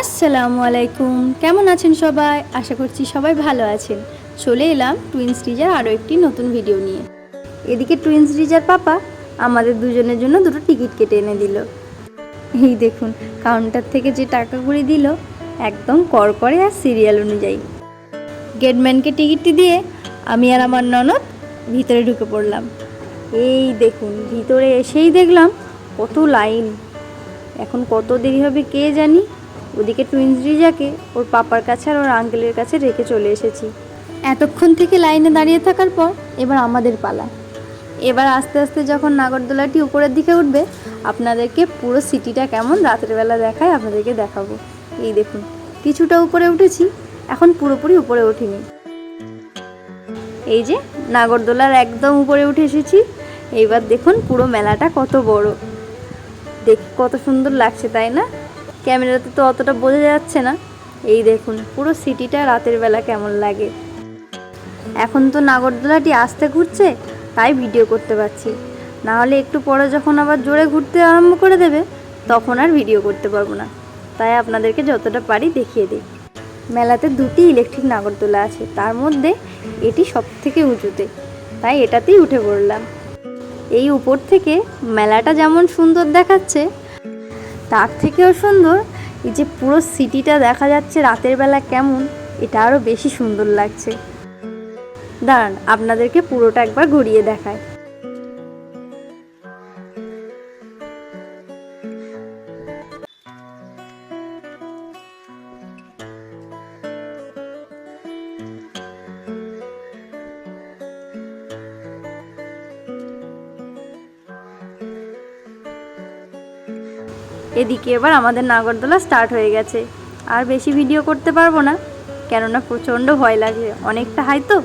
আসসালামু আলাইকুম। কেমন আছেন সবাই? আশা করছি সবাই ভালো আছেন। চলে এলাম টুইন্স রিজার আরও একটি নতুন ভিডিও নিয়ে। এদিকে টুইন্স রিজার পাপা আমাদের দুজনের জন্য দুটো টিকিট কেটে এনে দিল। এই দেখুন কাউন্টার থেকে যে টাকাগুলি দিল, একদম করকরে আর সিরিয়াল অনুযায়ী। গেটম্যানকে টিকিটটি দিয়ে আমি আর আমার ননদ ভিতরে ঢুকে পড়লাম। এই দেখুন, ভিতরে এসেই দেখলাম কত লাইন। এখন কত দেরি হবে কে জানি? ওদিকে টুইন্স রিজাকে, ওর পাপার কাছে আর ওর আঙ্কেলের কাছে রেখে চলে এসেছি। এতক্ষণ থেকে লাইনে দাঁড়িয়ে থাকার পর এবার আমাদের পালা। এবার আস্তে আস্তে যখন নাগরদোলাটি উপরের দিকে উঠবে, আপনাদেরকে পুরো সিটিটা কেমন রাতের বেলা দেখায় আপনাদেরকে দেখাবো। এই দেখুন, কিছুটা উপরে উঠেছি, এখন পুরোপুরি উপরে উঠিনি। এই যে নাগরদোলার একদম উপরে উঠে এসেছি, এইবার দেখুন পুরো মেলাটা কত বড়। দেখ, কত সুন্দর লাগছে, তাই না? ক্যামেরাতে তো অতটা বোঝা যাচ্ছে না। এই দেখুন, পুরো সিটিটা রাতের বেলা কেমন লাগে। এখন তো নাগরদোলাটি আস্তে ঘুরছে, তাই ভিডিও করতে পারছি। না হলে একটু পরে যখন আবার জোরে ঘুরতে আরম্ভ করে দেবে, তখন আর ভিডিও করতে পারব না। তাই আপনাদেরকে যতটা পারি দেখিয়ে দিই। মেলাতে দুটি ইলেকট্রিক নাগরদোলা আছে, তার মধ্যে এটি সব থেকে উঁচুতে। তাই এটাতেই উঠে পড়লাম। এই উপর থেকে মেলাটা যেমন সুন্দর দেখাচ্ছে তার থেকেও সুন্দর। এই যে পুরো সিটিটা দেখা যাচ্ছে রাতের বেলা কেমন, এটা আরও বেশি সুন্দর লাগছে। দাঁড়ান, আপনাদেরকে পুরোটা একবার ঘুরিয়ে দেখায় এদিকে এবার আমাদের নাগরদোলা স্টার্ট হয়ে গেছে। আর বেশি ভিডিও করতে পারব না, কেননা প্রচণ্ড ভয় লাগে। অনেকটা হাই তো?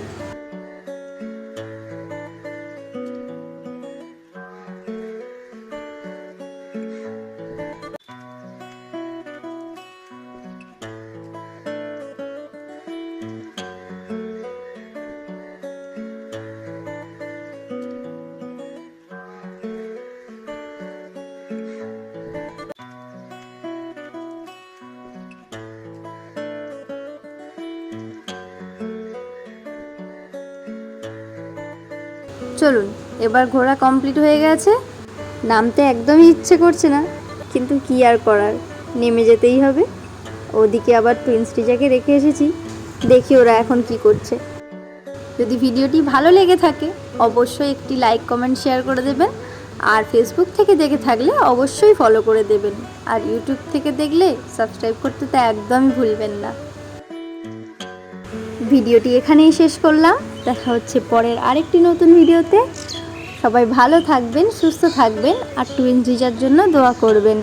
চলুন, এবার ঘোরা কমপ্লিট হয়ে গেছে। নামতে একদমই ইচ্ছে করছে না, কিন্তু কি আর করার, নেমে যেতেই হবে। ওদিকে আবার টুইন্স টিচাকে রেখে এসেছি, দেখি ওরা এখন কি করছে। যদি ভিডিওটি ভালো লেগে থাকে, অবশ্যই একটি লাইক কমেন্ট শেয়ার করে দেবেন। আর ফেসবুক থেকে দেখে থাকলে অবশ্যই ফলো করে দেবেন। আর ইউটিউব থেকে দেখলে সাবস্ক্রাইব করতে তো একদমই ভুলবেন না। ভিডিওটি এখানেই শেষ করলাম। দেখা হচ্ছে পরের আরেকটি নতুন ভিডিওতে। সবাই ভালো থাকবেন, সুস্থ থাকবেন আর টুইন জিজার জন্য দোয়া করবেন।